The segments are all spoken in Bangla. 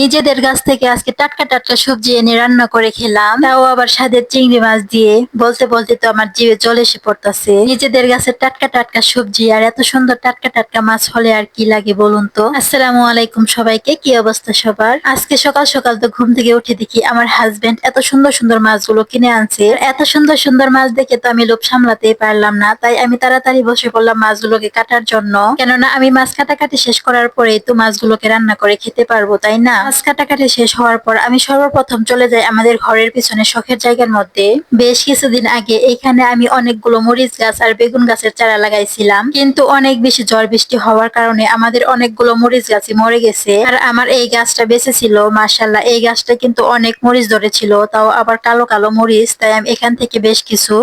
নিজেদের গাছ থেকে আজকে টাটকা টাটকা সবজি এনে রান্না করে খেলাম। তাও আবার স্বাদের চিংড়ি মাছ দিয়ে বলতে বলতে তো আমার জিভে জল এসে পড়তাছে। নিজেদের গাছের টাটকা টাটকা সবজি আর এত সুন্দর টাটকা টাটকা মাছ হলে আর কি লাগে বলুন তো? আসসালামু আলাইকুম সবাইকে, কি অবস্থা সবার? আজকে সকাল সকাল তো ঘুম থেকে উঠে দেখি আমার হাজবেন্ড এত সুন্দর সুন্দর মাছগুলো কিনে আনছে। এত সুন্দর সুন্দর মাছ দেখে তো আমি লোভ সামলাতেই পারলাম না, তাই আমি তাড়াতাড়ি বসে পড়লাম মাছগুলোকে কাটার জন্য। কেননা আমি মাছ কাটাকাটি শেষ করার পরেই তো মাছগুলোকে রান্না করে খেতে পারব, তাই না? মাছ কাটাকাটি শেষ হওয়ার পর আমি সর্বপ্রথম চলে যাই আমাদের ঘরের পিছনে শখের জায়গার মধ্যে। বেশ কিছুদিন আগে এখানে আমি অনেকগুলো মরিচ গাছ আর বেগুন গাছের চারা লাগাইছিলাম। কিন্তু অনেক বেশি ঝড় বৃষ্টি হওয়ার কারণে আমাদের অনেকগুলো মরিচ গাছই মরে গেছে। আর আমার এই গাছটা বেঁচে ছিল মার্শাল্লাহ এই গাছটা কিন্তু অনেক মরিচ ধরেছিল, তাও আবার কালো কালো মরিচ, তাই আমি এখান থেকে বেশ কিছু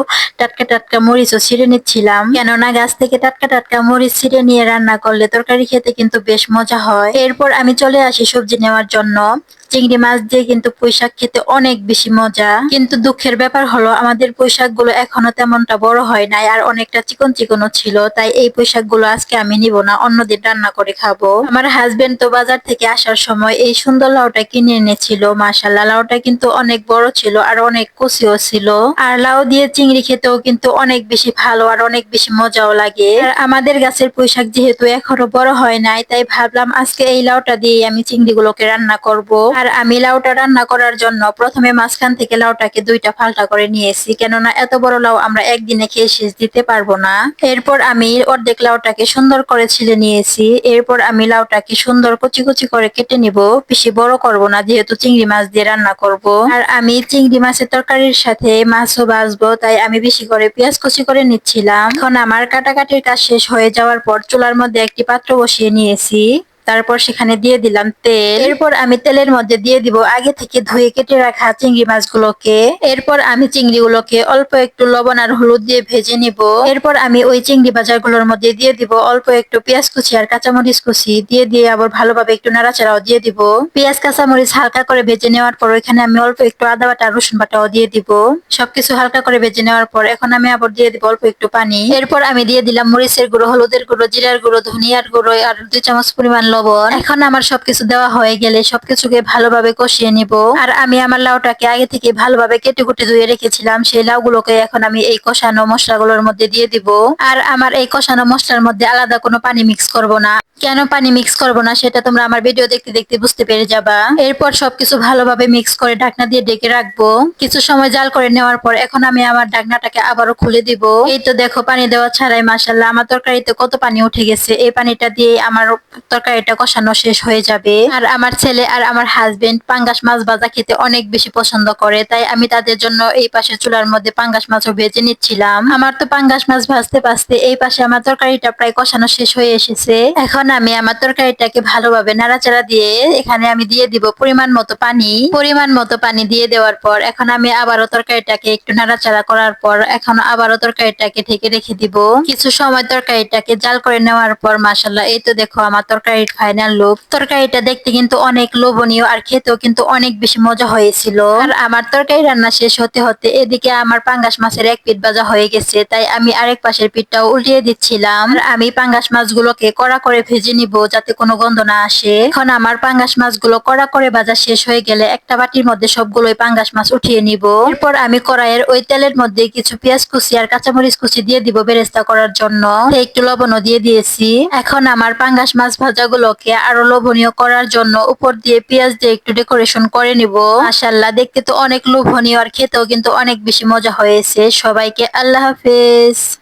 টাটকা টাটকা মরিচ ও ছিঁড়ে নিচ্ছিলাম। কেননা গাছ থেকে টাটকা টাটকা মরিচ ছিঁড়ে নিয়ে রান্না করলে তরকারি খেতে কিন্তু বেশ মজা হয়। এরপর আমি চলে আসি সবজি নেওয়ার জন্য। চিংড়ি মাছ দিয়ে কিন্তু পুঁইশাক খেতে অনেক বেশি মজা। কিন্তু দুঃখের ব্যাপার হলো, আমাদের পুঁইশাকগুলো এখনও তেমনটা বড় হয় নাই আর অনেকটা চিকন চিকনও ছিল, তাই এই পুঁইশাকগুলো আজকে আমি নিব না অন্যদিন রান্না করে খাব। আমার হাজবেন্ড তো বাজার থেকে আসার সময় এই সুন্দর লাউটা কিনে এনেছিল। মাসাল্লাহ লাউটা কিন্তু অনেক বড় ছিল আর অনেক কচিও ছিল। আর লাউ দিয়ে চিংড়ি খেতেও কিন্তু অনেক বেশি ভালো আর অনেক বেশি মজাও লাগে। আর আমাদের গাছের পুঁইশাক যেহেতু এখনও বড় হয় নাই, তাই ভাবলাম আজকে এই লাউটা দিয়ে আমি চিংড়ি গুলোকে রান্না করব। আর আমি লাউটা রান্না করার জন্য প্রথমে মাঝখান থেকে লাউটাকে দুইটা ফালটা করে নিয়েছি, কেননা এত বড় লাউ আমরা একদিনে খেয়ে শেষ দিতে পারব না। এরপর আমি অর্ধেক লাউটাকে সুন্দর করে ছিলে নিয়েছি, এরপর আমি লাউটাকে সুন্দর কুচি কুচি করে কেটে নিব, বেশি বড় করব না যেহেতু চিংড়ি মাছ দিয়ে রান্না করব। আর আমি চিংড়ি মাছের তরকারির সাথে মাছও ভাজবো, তাই আমি বেশি করে পেঁয়াজ কুচি করে নিচ্ছিলাম। এখন আমার কাটাকাটির কাজ শেষ হয়ে যাওয়ার পর চুলার মধ্যে একটি পাত্র বসিয়ে নিয়েছি। তারপর সেখানে দিয়ে দিলাম তেল। এরপর আমি তেলের মধ্যে দিয়ে দিব আগে থেকে ধুয়ে কেটে রাখা চিংড়ি মাছগুলোকে। এরপর আমি চিংড়িগুলোকে অল্প একটু লবণ আর হলুদ দিয়ে ভেজে নিব। এরপর আমি ওই চিংড়ি বাজারগুলোর মধ্যে দিয়ে দিব অল্প একটু পেঁয়াজ কুচি আর কাঁচামরিচ কুচি। দিয়ে দিয়ে আবার ভালোভাবে একটু নাড়াচাড়াও দিয়ে দিব। পেঁয়াজ, কাঁচামরিচ হালকা করে ভেজে নেওয়ার পর এখানে আমি অল্প একটু আদা বাটা, রসুন বাটাও দিয়ে দিব। সবকিছু হালকা করে ভেজে নেওয়ার পর এখন আমি আবার দিয়ে দিব অল্প একটু পানি। এরপর আমি দিয়ে দিলাম মরিচের গুঁড়ো, হলুদের গুঁড়ো, জিরার গুঁড়ো, ধনিয়ার গুঁড়ো আর দুই চামচ পরিমাণ লবণ এখন আমার সবকিছু দেওয়া হয়ে গেলে সবকিছুকে ভালোভাবে কষিয়ে নিব। আর আমি আমার লাউটাকে আগে থেকে ভালোভাবে কেটে কুটে ধুয়ে রেখেছিলাম, সেই লাউগুলোকে এখন আমি এই কষানো মশলাগুলোর মধ্যে দিয়ে দিব। আর আমার এই কষানো মশলার মধ্যে আলাদা কোনো পানি মিক্স করব না। কেন পানি মিক্স করব না সেটা তোমরা আমার ভিডিও দেখতে দেখতে বুঝতে পেরে যাবা। এরপর সবকিছু ভালোভাবে মিক্স করে ঢাকনা দিয়ে ডেকে রাখব। কিছু সময় জাল করে নেওয়ার পর এখন আমি আমার ঢাকনাটাকে আবারও খুলে দিব। এই তো দেখো পানি দেওয়া ছাড়াই মাসাল্লাহ আমার তরকারিতে কত পানি উঠে গেছে। এই পানিটা দিয়ে আমার তরকারিটা কষানো শেষ হয়ে যাবে। আর আমার ছেলে আর আমার হাজবেন্ড পাঙ্গাস মাছ ভাজা খেতে অনেক বেশি পছন্দ করে, তাই আমি তাদের জন্য এই পাশে চুলার মধ্যে পাঙ্গাস মাছও ভেজে নিচ্ছিলাম। আমার তো পাঙ্গাস মাছ ভাজতে ভাজতে এই পাশে আমার তরকারিটা প্রায় কষানো শেষ হয়ে এসেছে। এখন আমি আমার তরকারিটাকে ভালোভাবে নাড়াচাড়া দিয়ে এখানে আমি দিয়ে দিব পরিমাণ মতো পানি। পরিমাণ মতো পানি দিয়ে দেওয়ার পর এখন আমি আবারও তরকারিটাকে একটু নাড়াচাড়া করার পর এখন আবারও তরকারিটাকে ঢেকে রেখে দিব। কিছু সময় তরকারিটাকে জাল করে নেওয়ার পর মাসাল্লাহ এই তো দেখো আমার তরকারির ফাইনাল লুক তরকারিটা দেখতে কিন্তু অনেক লোভনীয় আর খেতেও কিন্তু অনেক বেশি মজা হয়েছিল। আর আমার তরকারি রান্না শেষ হতে হতে এদিকে আমার পাঙ্গাস মাছের এক পিঠ ভাজা হয়ে গেছে, তাই আমি আরেক পাশের পিঠটাও উল্টিয়ে দিচ্ছিলাম। আমি পাঙ্গাস মাছগুলোকে কড়া করে ভেজে নিব যাতে কোনো গন্ধ না আসে। এখন আমার পাঙ্গাস মাছগুলো কড়া করে ভাজা শেষ হয়ে গেলে একটা বাটির মধ্যে সবগুলোই পাঙ্গাস মাছ উঠিয়ে নিব। এরপর আমি কড়াইয়ের ওই তেলের মধ্যে কিছু পেঁয়াজ কুচি আর কাঁচামরিচ কুচি দিয়ে দিব বেরেস্তা করার জন্য। একটু লবণও দিয়ে দিয়েছি। এখন আমার পাঙ্গাস মাছ ভাজাগুলোকে আরও লোভনীয় করার জন্য উপর দিয়ে পেঁয়াজ দিয়ে একটু ডেকোরেশন করে নিব। মাশাল্লাহ দেখতে তো অনেক লোভনীয় আর খেতেও কিন্তু অনেক বেশি মজা হয়েছে। সবাইকে আল্লাহ হাফেজ।